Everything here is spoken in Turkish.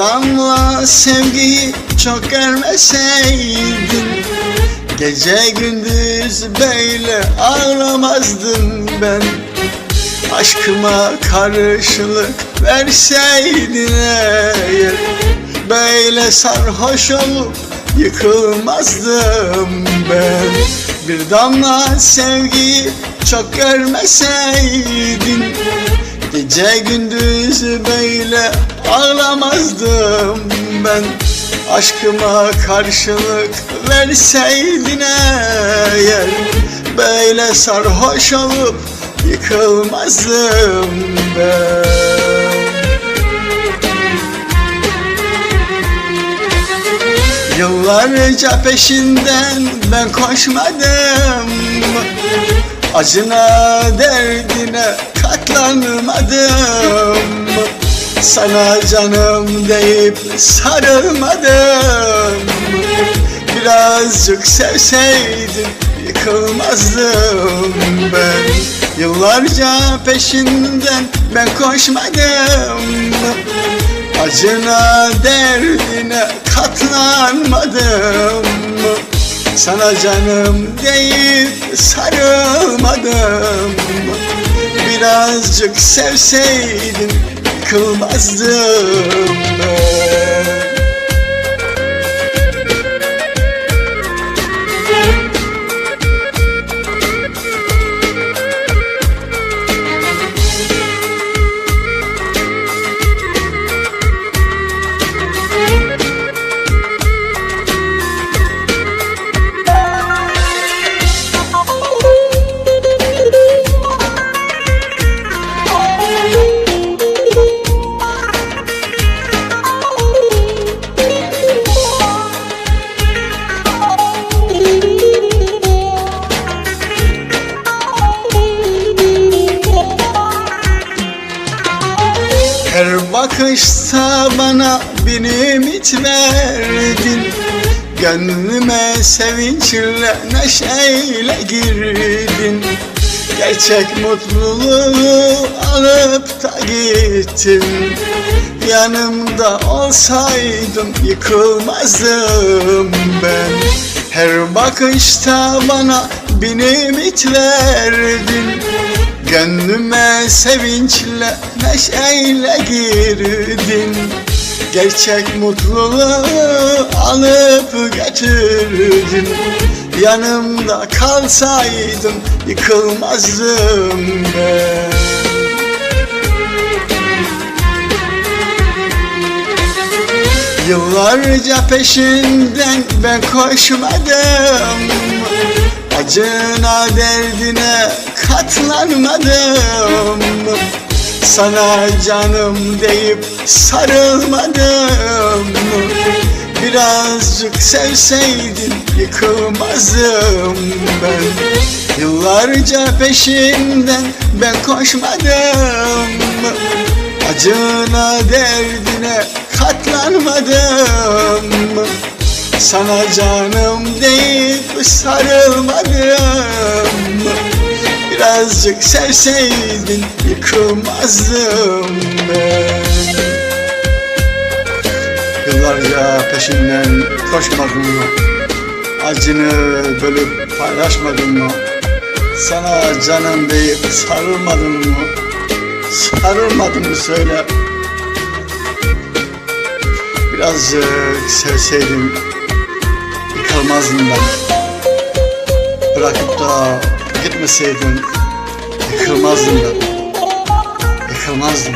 bana sevgiyi çok görmeseydin Gece gündüz böyle ağlamazdım ben. Aşkıma karşılık verseydin eğer Böyle sarhoş olup yıkılmazdım ben. Bir damla sevgiyi çok görmeseydin Gece gündüz böyle ağlamazdım ben. Aşkıma karşılık verseydin eğer Böyle sarhoş olup yıkılmazdım ben. Yıllarca peşinden ben koşmadım. Acına derdine katlanmadım Sana canım deyip sarılmadım. Birazcık sevseydin yıkılmazdım ben. Yıllarca peşinden ben koşmadım. Acına derdine katlanmadım. Sana canım deyip sarılmadım. Birazcık sevseydin yıkılmazdım ben Her bakışta bana bir ümit verdin. Gönlüme sevinçle neşeyle girdin. Gerçek mutluluğu alıp da gittin. Yanımda olsaydın yıkılmazdım ben. Her bakışta bana bir ümit verdin Gönlüme sevinçle neşeyle girdin. Gerçek mutluluğu alıp götürdün. Yanımda kalsaydın yıkılmazdım ben. Yıllarca peşinden ben koşmadım Acına derdine katlanmadım. Sana canım deyip sarılmadım. Birazcık sevseydin yıkılmazdım ben. Yıllarca peşinden ben koşmadım. Acına derdine katlanmadım Sana canım deyip sarılmadım Birazcık sevseydin yıkılmazdım ben Yıllarca peşinden koşmadın mı? Acını bölüp paylaşmadın mı? Sana canım deyip sarılmadın mı? Sarılmadın mı söyle Birazcık sevseydim yıkılmazdım ben Bırakıp da gitmeseydin yıkılmazdım ben. Yıkılmazdım